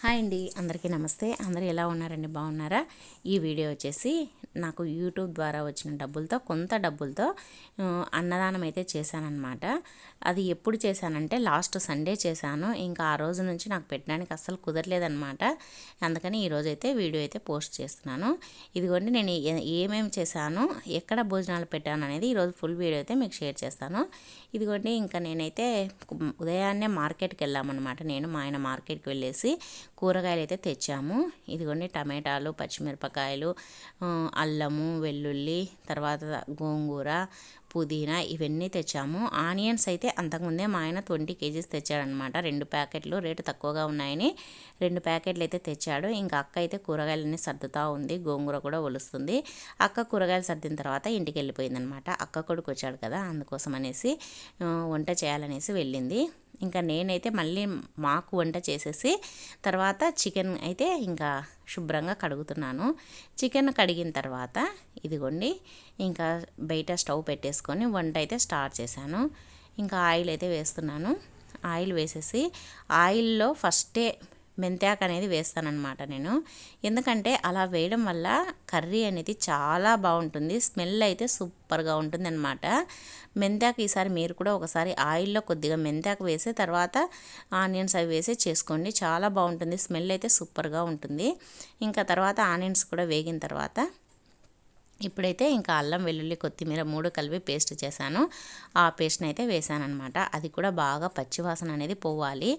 Hi అండి అందరికీ నమస్తే. అందరూ ఎలా ఉన్నారండి? బాగున్నారా? ఈ వీడియో వచ్చేసి నాకు యూట్యూబ్ ద్వారా వచ్చిన డబ్బులతో కొంత డబ్బులతో అన్నదానం అయితే చేశానమాట అది ఎప్పుడు చేశానంటే లాస్ట్ సండే చేశాను. ఇంకా ఆ రోజు నుంచి నాకు పెట్టడానికి అస్సలు కుదరలేదన్నమాట. అందుకని ఈరోజు అయితే వీడియో అయితే పోస్ట్ చేస్తున్నాను. ఇదిగోండి నేను ఏ- ఏమేమి చేశాను ఎక్కడ భోజనాలు పెట్టాను అనేది ఈరోజు ఫుల్ వీడియో అయితే మీకు షేర్ చేస్తాను. ఇదిగోండి ఇంకా నేనైతే ఉదయాన్నే మార్కెట్కి వెళ్ళామన్నమాట. నేను మా ఆయన మార్కెట్కి వెళ్ళేసి కూరగాయలు అయితే తెచ్చాము. ఇదిగోండి టమాటాలు పచ్చిమిరపకాయలు అల్లము వెల్లుల్లి తర్వాత గోంగూర పుదీనా ఇవన్నీ తెచ్చాము. ఆనియన్స్ అయితే అంతకుముందే మా ఆయన ట్వంటీ కేజీస్ తెచ్చాడనమాట రెండు ప్యాకెట్లు రేటు తక్కువగా ఉన్నాయని రెండు ప్యాకెట్లు అయితే తెచ్చాడు. ఇంకా అక్క అయితే కూరగాయలన్నీ సర్దుతా ఉంది. గోంగూర కూడా ఒలుస్తుంది. అక్క కూరగాయలు సర్దిన తర్వాత ఇంటికి వెళ్ళిపోయిందనమాట అక్క కొడుకు వచ్చాడు కదా అందుకోసం అనేసి వంట చేయాలనేసి వెళ్ళింది. ఇంకా నేనైతే మళ్ళీ మాకు వంట చేసేసి తర్వాత చికెన్ అయితే ఇంకా శుభ్రంగా కడుగుతున్నాను. చికెన్ కడిగిన తర్వాత ఇదిగోండి ఇంకా బయట స్టవ్ పెట్టేసుకొని వంట అయితే స్టార్ట్ చేశాను. ఇంకా ఆయిల్ అయితే వేస్తున్నాను. ఆయిల్ వేసేసి ఆయిల్లో ఫస్టే మెంతాకు అనేది వేస్తానన్నమాట నేను. ఎందుకంటే అలా వేయడం వల్ల కర్రీ అనేది చాలా బాగుంటుంది. స్మెల్ అయితే సూపర్గా ఉంటుంది అనమాట మెంతాకు ఈసారి మీరు కూడా ఒకసారి ఆయిల్లో కొద్దిగా మెంతాకు వేసి తర్వాత ఆనియన్స్ అవి వేసి చేసుకోండి. చాలా బాగుంటుంది. స్మెల్ అయితే సూపర్గా ఉంటుంది. ఇంకా తర్వాత ఆనియన్స్ కూడా వేగిన తర్వాత ఇప్పుడైతే ఇంకా అల్లం వెల్లుల్లి కొత్తిమీర మూడు కలిపి పేస్ట్ చేశాను. ఆ పేస్ట్ని అయితే వేసానమాట అది కూడా బాగా పచ్చివాసన అనేది పోవాలి.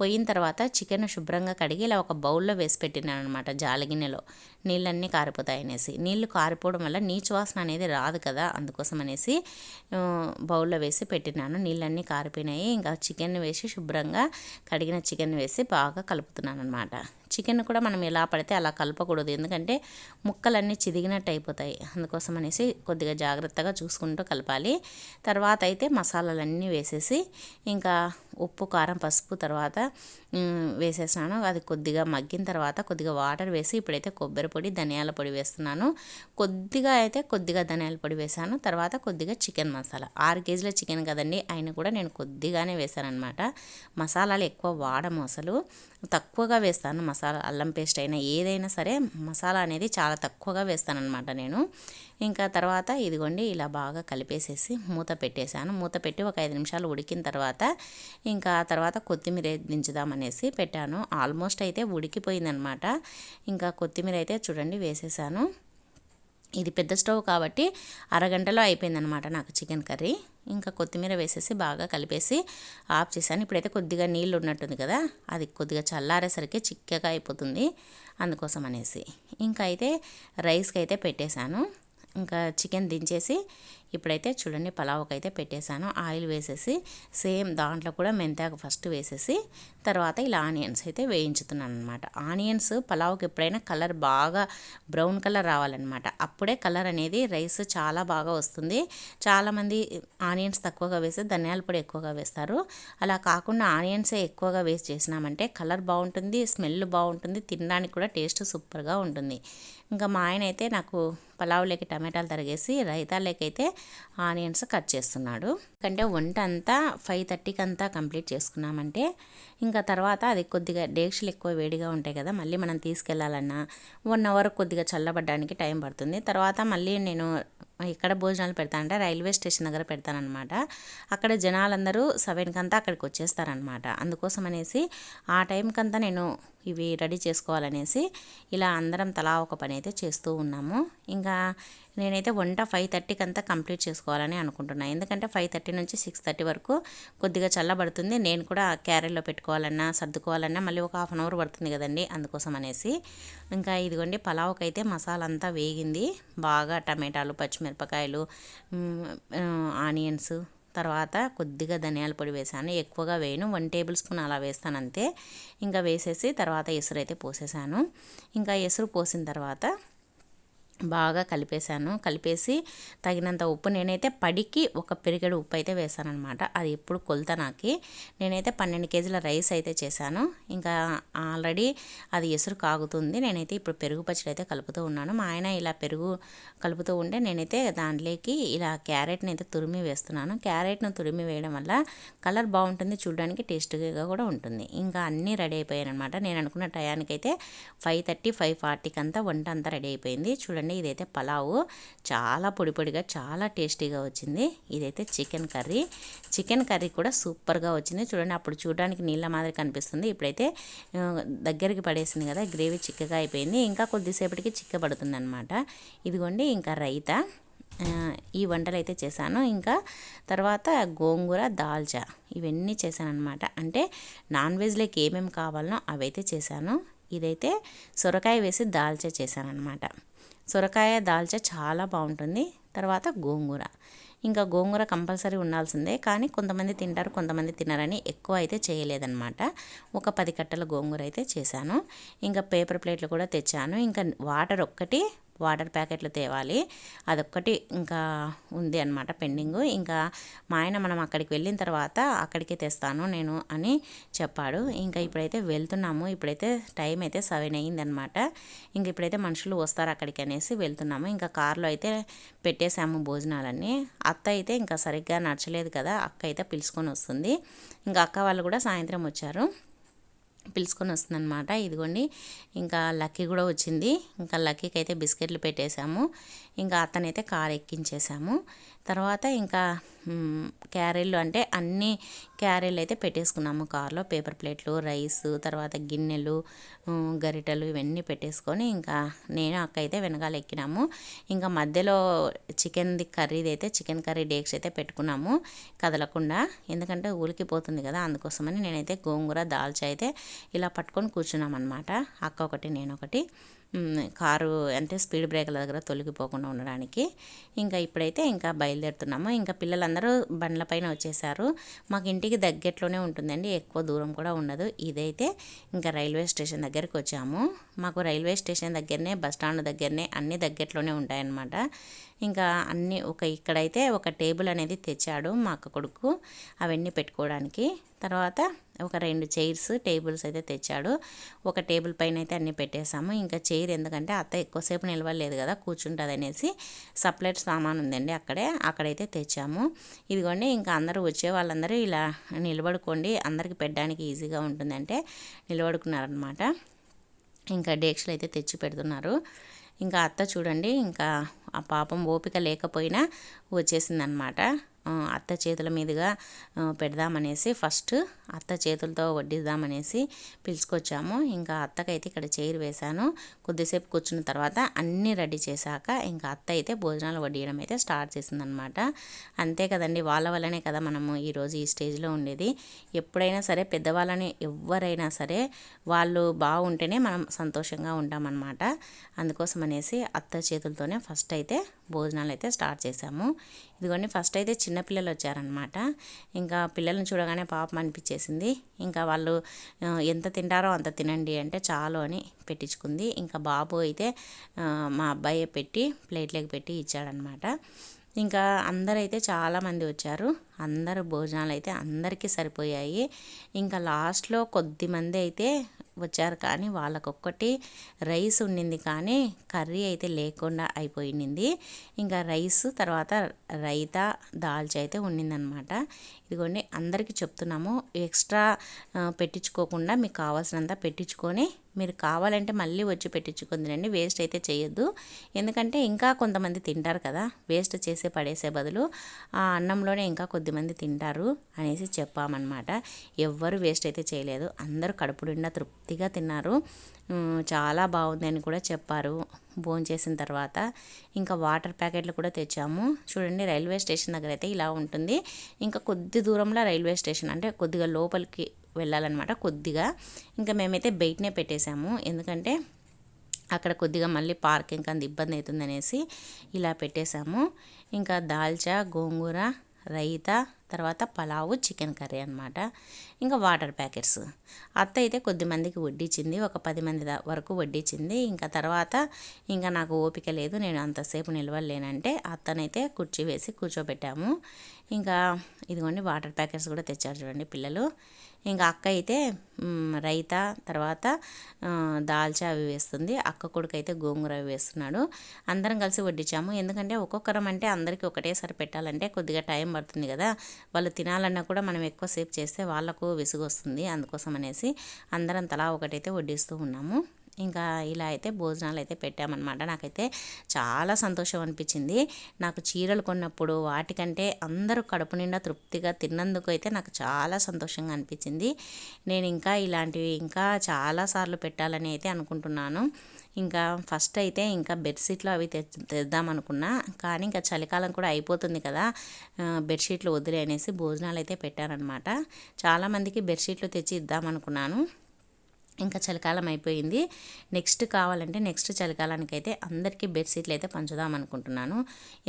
పోయిన తర్వాత చికెన్ శుభ్రంగా కడిగి ఇలా ఒక బౌల్లో వేసి పెట్టినాను అనమాట జాలగిన్నెలో నీళ్ళన్నీ కారిపోతాయి అనేసి. నీళ్ళు కారిపోవడం వల్ల నీచు వాసన అనేది రాదు కదా అందుకోసం అనేసి బౌల్లో వేసి పెట్టినాను. నీళ్ళన్నీ కారిపోయినాయి. ఇంకా చికెన్ వేసి శుభ్రంగా కడిగిన చికెన్ వేసి బాగా కలుపుతున్నాను అనమాట చికెన్ కూడా మనం ఎలా పడితే అలా కలపకూడదు. ఎందుకంటే ముక్కలన్నీ చిదిగినట్టు అయిపోతాయి. అందుకోసం అనేసి కొద్దిగా జాగ్రత్తగా చూసుకుంటూ కలపాలి. తర్వాత అయితే మసాలాలన్నీ వేసేసి ఇంకా ఉప్పు కారం పసుపు తర్వాత వేసేసాను అది కొద్దిగా మగ్గిన తర్వాత కొద్దిగా వాటర్ వేసి ఇప్పుడైతే కొబ్బరి పొడి ధనియాల పొడి వేస్తున్నాను. కొద్దిగా అయితే కొద్దిగా ధనియాల పొడి వేసాను తర్వాత కొద్దిగా చికెన్ మసాలా. ఆరు కేజీల చికెన్ కదండి. ఆయన కూడా నేను కొద్దిగానే వేశానమాట మసాలాలు ఎక్కువ వాడము అసలు. తక్కువగా వేస్తాను మసాలా. అల్లం పేస్ట్ అయినా ఏదైనా సరే మసాలా అనేది చాలా తక్కువగా వేస్తానన్నమాట నేను. ఇంకా తర్వాత ఇదిగోండి ఇలా బాగా కలిపేసేసి మూత పెట్టేశాను. మూత పెట్టి ఒక ఐదు నిమిషాలు ఉడికిన తర్వాత ఇంకా తర్వాత కొత్తిమీర దించుదామనేసి పెట్టాను. ఆల్మోస్ట్ అయితే ఉడికిపోయిందనమాట. ఇంకా కొత్తిమీర అయితే చూడండి వేసేసాను. ఇది పెద్ద స్టవ్ కాబట్టి అరగంటలో అయిపోయిందనమాట నాకు చికెన్ కర్రీ. ఇంకా కొత్తిమీర వేసేసి బాగా కలిపేసి ఆఫ్ చేశాను. ఇప్పుడైతే కొద్దిగా నీళ్ళు ఉన్నట్టుంది కదా అది కొద్దిగా చల్లారేసరికి చిక్కగా అయిపోతుంది అందుకోసం అనేసి. ఇంకా అయితే రైస్కి అయితే పెట్టేశాను. ఇంకా చికెన్ దించేసి ఇప్పుడైతే చూడండి పలావ్కి అయితే పెట్టేశాను. ఆయిల్ వేసేసి సేమ్ దాంట్లో కూడా మెంతాకు ఫస్ట్ వేసేసి తర్వాత ఇలా ఆనియన్స్ అయితే వేయించుతున్నాను అనమాట ఆనియన్స్ పలావ్కి ఎప్పుడైనా కలర్ బాగా బ్రౌన్ కలర్ రావాలన్నమాట. అప్పుడే కలర్ అనేది రైస్ చాలా బాగా వస్తుంది. చాలామంది ఆనియన్స్ తక్కువగా వేసి ధనియాల పొడి ఎక్కువగా వేస్తారు. అలా కాకుండా ఆనియన్సే ఎక్కువగా వేసి చేసినామంటే కలర్ బాగుంటుంది స్మెల్ బాగుంటుంది తినడానికి కూడా టేస్ట్ సూపర్గా ఉంటుంది. ఇంకా మా ఆయన అయితే నాకు పలావులోకి టమాటాలు తరిగేసి రైతాలోకి అయితే ఆనియన్స్ కట్ చేస్తున్నాడు. ఎందుకంటే వంట అంతా ఫైవ్ థర్టీకి అంతా కంప్లీట్ చేసుకున్నామంటే ఇంకా తర్వాత అది కొద్దిగా డేక్షలు ఎక్కువ వేడిగా ఉంటాయి కదా మళ్ళీ మనం తీసుకెళ్ళాలన్నా వన్ అవర్ కొద్దిగా చల్లబడడానికి టైం పడుతుంది. తర్వాత మళ్ళీ నేను ఎక్కడ భోజనాలు పెడతా అంటే రైల్వే స్టేషన్ దగ్గర పెడతానమాట అక్కడ జనాలందరూ సెవెన్కి అంతా అక్కడికి వచ్చేస్తారనమాట అందుకోసం అనేసి ఆ టైంకంతా నేను ఇవి రెడీ చేసుకోవాలనేసి ఇలా అందరం తలా ఒక పని అయితే చేస్తూ ఉన్నాము. ఇంకా నేనైతే వంట ఫైవ్ థర్టీకి అంతా కంప్లీట్ చేసుకోవాలని అనుకుంటున్నాను ఎందుకంటే ఫైవ్ థర్టీ నుంచి సిక్స్ థర్టీ వరకు కొద్దిగా చల్లబడుతుంది. నేను కూడా క్యారెల్లో పెట్టుకోవాలన్నా సర్దుకోవాలన్నా మళ్ళీ ఒక హాఫ్ అన్ అవర్ పడుతుంది కదండి. అందుకోసం అనేసి ఇంకా ఇదిగోండి పలావ్కి అయితే మసాలా అంతా వేగింది. బాగా టమాటాలు పచ్చిమిరపకాయలు పచ్చిమిరపకాయలు ఆనియన్స్ తర్వాత కొద్దిగా ధనియాల పొడి వేసాను. ఎక్కువగా వేయను. వన్ టేబుల్ స్పూన్ అలా వేస్తాను అంతే. ఇంకా వేసేసి తర్వాత ఎసురు అయితే పోసేసాను. ఇంకా ఎసురు పోసిన తర్వాత బాగా కలిపేశాను. కలిపేసి తగినంత ఉప్పు నేనైతే పడికి ఒక పెరిగడు ఉప్పు అయితే వేసాను అనమాట అది ఎప్పుడు కొలత నాకి. నేనైతే పన్నెండు కేజీల రైస్ అయితే చేశాను. ఇంకా ఆల్రెడీ అది ఎసురు కాగుతుంది. నేనైతే ఇప్పుడు పెరుగు పచ్చడి అయితే కలుపుతూ ఉన్నాను. మా ఆయన ఇలా పెరుగు కలుపుతూ ఉంటే నేనైతే దాంట్లోకి ఇలా క్యారెట్ని అయితే తురిమి వేస్తున్నాను. క్యారెట్ను తురిమి వేయడం వల్ల కలర్ బాగుంటుంది. చూడడానికి టేస్ట్గా కూడా ఉంటుంది. ఇంకా అన్నీ రెడీ అయిపోయాయి అనమాట నేను అనుకున్న టయానికైతే ఫైవ్ థర్టీ ఫైవ్ ఫార్టీకి అంతా వంట అంతా రెడీ అయిపోయింది. చూడండి చూడండి ఇదైతే పలావు. చాలా పొడి పొడిగా చాలా టేస్టీగా వచ్చింది. ఇదైతే చికెన్ కర్రీ. చికెన్ కర్రీ కూడా సూపర్గా వచ్చింది. చూడండి అప్పుడు చూడడానికి నీళ్ళ మాదిరి కనిపిస్తుంది. ఇప్పుడైతే దగ్గరికి పడేసింది కదా గ్రేవీ చిక్కగా అయిపోయింది. ఇంకా కొద్దిసేపటికి చిక్కబడుతుంది అనమాట ఇదిగోండి ఇంకా రైత. ఈ వంటలు అయితే చేశాను. ఇంకా తర్వాత గోంగూర దాల్చా. ఇవన్నీ చేశాను అనమాట అంటే నాన్ వెజ్లోకి ఏమేమి కావాలనో అవైతే చేశాను. ఇదైతే సొరకాయ వేసి దాల్చా చేశాను అనమాట సొరకాయ దాల్చా చాలా బాగుంటుంది. తర్వాత గోంగూర. ఇంకా గోంగూర కంపల్సరీ ఉండాల్సిందే కానీ కొంతమంది తింటారు కొంతమంది తినరని ఎక్కువ అయితే చేయలేదన్నమాట. ఒక పది కట్టల గోంగూర అయితే చేశాను. ఇంకా పేపర్ ప్లేట్లు కూడా తెచ్చాను. ఇంకా వాటర్ ఒక్కటి వాటర్ ప్యాకెట్లు తేవాలి. అదొక్కటి ఇంకా ఉంది అనమాట పెండింగ్. ఇంకా మా ఆయన మనం అక్కడికి వెళ్ళిన తర్వాత అక్కడికే తెస్తాను నేను అని చెప్పాడు. ఇంకా ఇప్పుడైతే వెళ్తున్నాము. ఇప్పుడైతే టైం అయితే సెవెన్ అయిందనమాట ఇంక ఇప్పుడైతే మనుషులు వస్తారు అక్కడికి అనేసి వెళ్తున్నాము. ఇంకా కార్లో అయితే పెట్టేశాము భోజనాలన్నీ. అత్త అయితే ఇంకా సరిగ్గా నచ్చలేదు కదా. అక్క అయితే పిలుచుకొని వస్తుంది. ఇంకా అక్క వాళ్ళు కూడా సాయంత్రం వచ్చారు. పిలుచుకొని వస్తుందన్నమాట ఇదిగోండి ఇంకా లక్కీ కూడా వచ్చింది. ఇంకా లక్కీకి అయితే బిస్కెట్లు పెట్టేశాము. ఇంకా అతనైతే కారు ఎక్కించేసాము తర్వాత ఇంకా క్యారీలు అంటే అన్ని క్యారీలు అయితే పెట్టేసుకున్నాము. కార్లో పేపర్ ప్లేట్లు రైస్ తర్వాత గిన్నెలు గరిటెలు ఇవన్నీ పెట్టేసుకొని ఇంకా నేను అక్క అయితే వెనకాల ఎక్కినాము. ఇంకా మధ్యలో చికెన్ది కర్రీది అయితే చికెన్ కర్రీ డేక్స్ అయితే పెట్టుకున్నాము. కదలకుండా ఎందుకంటే ఊలికిపోతుంది కదా అందుకోసమని నేనైతే గోంగూర దాల్చా అయితే ఇలా పట్టుకొని కూర్చున్నాం అనమాట అక్క ఒకటి నేను ఒకటి. కారు అంటే స్పీడ్ బ్రేకర్ల దగ్గర తొలగిపోకుండా ఉండడానికి. ఇంకా ఇప్పుడైతే ఇంకా బయలుదేరుతున్నాము. ఇంకా పిల్లలందరూ బండ్ల పైన వచ్చేసారు. మాకు ఇంటికి దగ్గరలోనే ఉంటుందండి. ఎక్కువ దూరం కూడా ఉండదు. ఇదైతే ఇంకా రైల్వే స్టేషన్ దగ్గరికి వచ్చాము. మాకు రైల్వే స్టేషన్ దగ్గరనే బస్ స్టాండ్ దగ్గరనే అన్ని దగ్గరలోనే ఉంటాయన్నమాట. ఇంకా అన్నీ ఒక ఇక్కడైతే ఒక టేబుల్ అనేది తెచ్చాడు మా అక్క కొడుకు అవన్నీ పెట్టుకోవడానికి. తర్వాత ఒక రెండు చైర్స్ టేబుల్స్ అయితే తెచ్చాడు. ఒక టేబుల్ పైన అయితే అన్నీ పెట్టేశాము. ఇంకా చైర్ ఎందుకంటే అత్త ఎక్కువసేపు నిలవలేదు కదా కూర్చుంటుంది అనేసి సపరేట్ సామాన్ ఉందండి అక్కడే అక్కడైతే తెచ్చాము. ఇదిగోండి ఇంకా అందరూ వచ్చే వాళ్ళందరూ ఇలా నిలబడుకోండి. అందరికి పెట్టడానికి ఈజీగా ఉంటుందంటే నిలబడుకున్నారనమాట ఇంకా డేక్షలు అయితే తెచ్చి పెడుతున్నారు. ఇంకా అత్త చూడండి ఇంకా ఆ పాపం ఓపిక లేకపోయినా వచ్చేసిందనమాట అత్త చేతుల మీదుగా పెడదామనేసి ఫస్ట్ అత్త చేతులతో వడ్డిద్దామనేసి పిలుచుకొచ్చాము. ఇంకా అత్తకైతే ఇక్కడ చైర్ వేశాను. కొద్దిసేపు కూర్చున్న తర్వాత అన్నీ రెడీ చేశాక ఇంకా అత్త అయితే భోజనాలు వడ్డీయడం అయితే స్టార్ట్ చేసిందనమాట. అంతే కదండి వాళ్ళ వల్లనే కదా మనము ఈరోజు ఈ స్టేజ్లో ఉండేది. ఎప్పుడైనా సరే పెద్దవాళ్ళని ఎవరైనా సరే వాళ్ళు బాగుంటేనే మనం సంతోషంగా ఉంటామన్నమాట. అందుకోసం అనేసి అత్త చేతులతోనే ఫస్ట్ అయితే భోజనాలు అయితే స్టార్ట్ చేశాము. ఇదిగోండి ఫస్ట్ అయితే చిన్నపిల్లలు వచ్చారనమాట ఇంకా పిల్లల్ని చూడగానే పాపం అనిపించేసింది. ఇంకా వాళ్ళు ఎంత తింటారో అంత తినండి అంటే చాలు అని పెట్టించుకుంది. ఇంకా బాబు అయితే మా అబ్బాయి పెట్టి ప్లేట్లోకి పెట్టి ఇచ్చాడనమాట ఇంకా అందరైతే చాలామంది వచ్చారు. అందరు భోజనాలు అయితే అందరికీ సరిపోయాయి. ఇంకా లాస్ట్లో కొద్ది మంది అయితే వచ్చారు కానీ వాళ్ళకొక్కటి రైస్ ఉండింది కానీ కర్రీ అయితే లేకుండా అయిపోయింది. ఇంకా రైస్ తర్వాత రైతా దాల్చి అయితే ఉండిందనమాట ఇదిగోండి అందరికీ చెప్తున్నాము ఎక్స్ట్రా పెట్టించుకోకుండా మీకు కావాల్సినంత పెట్టించుకొని మీరు కావాలంటే మళ్ళీ వచ్చి పెట్టించుకుందినండి వేస్ట్ అయితే చేయొద్దు. ఎందుకంటే ఇంకా కొంతమంది తింటారు కదా వేస్ట్ చేసే పడేసే బదులు ఆ అన్నంలోనే ఇంకా కొద్దిమంది తింటారు అనేసి చెప్పామన్నమాట. ఎవ్వరు వేస్ట్ అయితే చేయలేదు అందరూ కడుపు నిండా తృప్తిగా తిన్నారు. చాలా బాగుంది అని కూడా చెప్పారు చేసిన తర్వాత. ఇంకా వాటర్ ప్యాకెట్లు కూడా తెచ్చాము. చూడండి రైల్వే స్టేషన్ దగ్గర అయితే ఇలా ఉంటుంది. ఇంకా కొద్ది దూరంలో రైల్వే స్టేషన్ అంటే కొద్దిగా లోపలికి వెళ్ళాలన్నమాట కొద్దిగా. ఇంకా మేమైతే బయటనే పెట్టేశాము. ఎందుకంటే అక్కడ కొద్దిగా మళ్ళీ పార్కింగ్ అంత ఇబ్బంది అవుతుందనేసి ఇలా పెట్టేశాము. ఇంకా దాల్చా గోంగూర రైతా తర్వాత పలావు చికెన్ కర్రీ అనమాట ఇంకా వాటర్ ప్యాకెట్స్. అత్త అయితే కొద్ది మందికి వడ్డించింది ఒక పది మంది దా- వరకు వడ్డించింది. ఇంకా తర్వాత ఇంకా నాకు ఓపిక లేదు నేను అంతసేపు నిలవలేనంటే అత్తనైతే కుర్చీ వేసి కూర్చోబెట్టాము. ఇంకా ఇదిగోండి వాటర్ ప్యాకెట్స్ కూడా తెచ్చారు చూడండి పిల్లలు. ఇంకా అక్క అయితే రైత రైతా తర్వాత దాల్చా అవి వేస్తుంది. అక్క కొడుకు అయితే గోంగూర అవి వేస్తున్నాడు. అందరం కలిసి వడ్డించాము. ఎందుకంటే ఒక్కొక్కరం అంటే అందరికీ ఒకటేసారి పెట్టాలంటే కొద్దిగా టైం పడుతుంది కదా. వాళ్ళు తినాలన్నా కూడా మనం ఎక్కువసేపు చేస్తే వాళ్ళకు విసుగు వస్తుంది అందుకోసం అనేసి అందరం తలా ఒకటైతే వడ్డిస్తూ ఉన్నాము. ఇంకా ఇలా అయితే భోజనాలు అయితే పెట్టామన్నమాట. నాకైతే చాలా సంతోషం అనిపించింది. నాకు చీరలు కొన్నప్పుడు వాటికంటే అందరూ కడుపు నిండా తృప్తిగా తిన్నందుకు అయితే నాకు చాలా సంతోషంగా అనిపించింది. నేను ఇంకా ఇలాంటివి ఇంకా చాలాసార్లు పెట్టాలని అయితే అనుకుంటున్నాను. ఇంకా ఫస్ట్ అయితే ఇంకా బెడ్షీట్లు అవి తె తెద్దాం అనుకున్నా. కానీ ఇంకా చలికాలం కూడా అయిపోతుంది కదా. బెడ్షీట్లు వదిలే అనేసి భోజనాలు అయితే పెట్టానన్నమాట. చాలామందికి బెడ్షీట్లు తెచ్చి ఇద్దాం అనుకున్నాను. ఇంకా చలికాలం అయిపోయింది. నెక్స్ట్ కావాలంటే నెక్స్ట్ చలికాలానికి అయితే అందరికీ బెడ్షీట్లు అయితే పంచుదాం అనుకుంటున్నాను.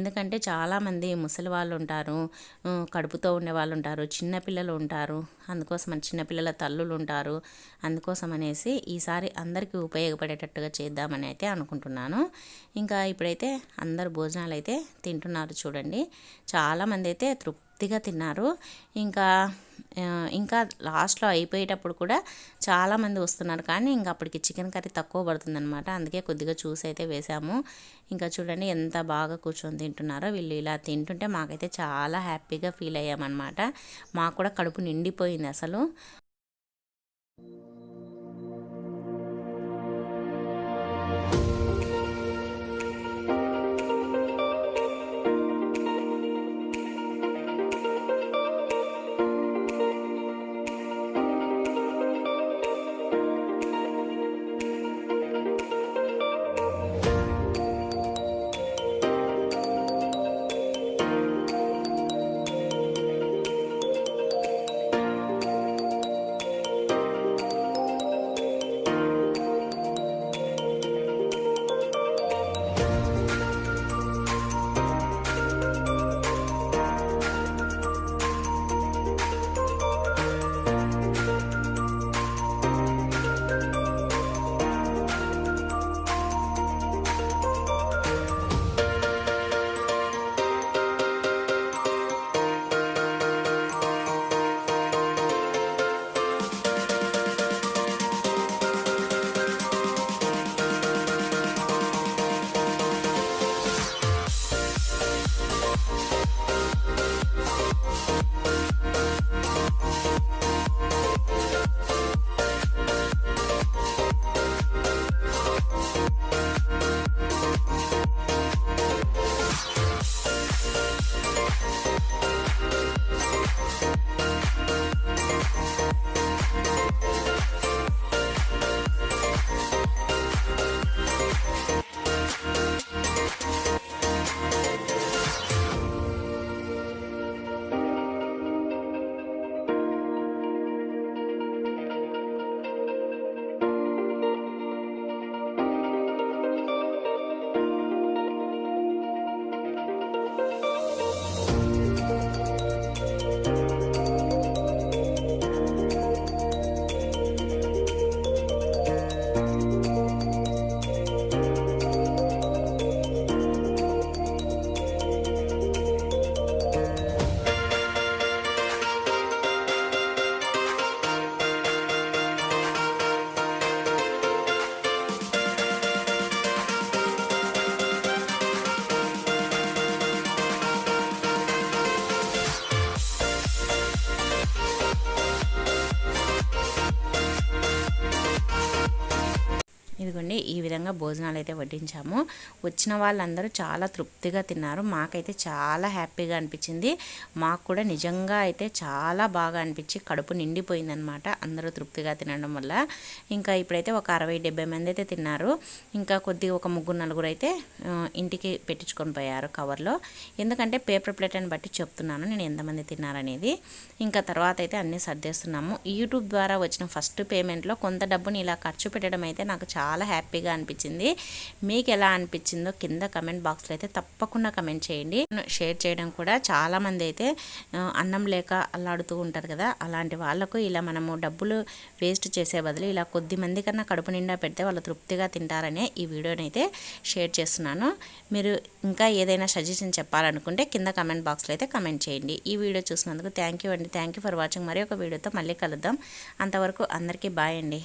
ఎందుకంటే చాలామంది ముసలి వాళ్ళు ఉంటారు కడుపుతో ఉండే వాళ్ళు ఉంటారు చిన్నపిల్లలు ఉంటారు అందుకోసం చిన్నపిల్లల తల్లులు ఉంటారు అందుకోసం అనేసి ఈసారి అందరికీ ఉపయోగపడేటట్టుగా చేద్దామని అయితే అనుకుంటున్నాను. ఇంకా ఇప్పుడైతే అందరు భోజనాలు అయితే తింటున్నారు చూడండి. చాలామంది అయితే తృప్తిగా తిన్నారు. ఇంకా ఇంకా లాస్ట్లో అయిపోయేటప్పుడు కూడా చాలామంది వస్తున్నారు. కానీ ఇంకా అప్పటికి చికెన్ కర్రీ తక్కువ పడుతుందనమాట అందుకే కొద్దిగా చూసి అయితే వేసాము. ఇంకా చూడండి ఎంత బాగా కూర్చొని తింటున్నారో వీళ్ళు ఇలా తింటుంటే మాకైతే చాలా హ్యాపీగా ఫీల్ అయ్యామన్నమాట. మాకు కూడా కడుపు నిండిపోయింది అసలు. భోజనాలు అయితే వడ్డించాము. వచ్చిన వాళ్ళందరూ చాలా తృప్తిగా తిన్నారు. మాకైతే చాలా హ్యాపీగా అనిపించింది. మాకు కూడా నిజంగా అయితే చాలా బాగా అనిపించి కడుపు నిండిపోయిందనమాట అందరూ తృప్తిగా తినడం వల్ల. ఇంకా ఇప్పుడైతే ఒక అరవై డెబ్బై మంది అయితే తిన్నారు. ఇంకా కొద్దిగా ఒక ముగ్గురు నలుగురు అయితే ఇంటికి పెట్టించుకొని పోయారు కవర్లో. ఎందుకంటే పేపర్ ప్లేట్ అని బట్టి చెప్తున్నాను నేను ఎంతమంది తిన్నారనేది. ఇంకా తర్వాత అయితే అన్నీ సర్దేస్తున్నాము. యూట్యూబ్ ద్వారా వచ్చిన ఫస్ట్ పేమెంట్లో కొంత డబ్బుని ఇలా ఖర్చు పెట్టడం అయితే నాకు చాలా హ్యాపీగా అనిపించింది. మీకు ఎలా అనిపించిందో కింద కమెంట్ బాక్స్లో అయితే తప్పకుండా కమెంట్ చేయండి. షేర్ చేయడం కూడా చాలామంది అయితే అన్నం లేక అల్లాడుతూ ఉంటారు కదా అలాంటి వాళ్ళకు ఇలా మనము డబ్బులు వేస్ట్ చేసే బదులు ఇలా కొద్ది మంది కన్నా కడుపు నిండా పెడితే వాళ్ళు తృప్తిగా తింటారనే ఈ వీడియోని అయితే షేర్ చేస్తున్నాను. మీరు ఇంకా ఏదైనా సజెషన్ చెప్పాలనుకుంటే కింద కమెంట్ బాక్స్లో అయితే కమెంట్ చేయండి. ఈ వీడియో చూసినందుకు థ్యాంక్ యూ అండి. Thank you for watching. మరి ఒక వీడియోతో మళ్ళీ కలుద్దాం. అంతవరకు అందరికీ బాయ్ అండి.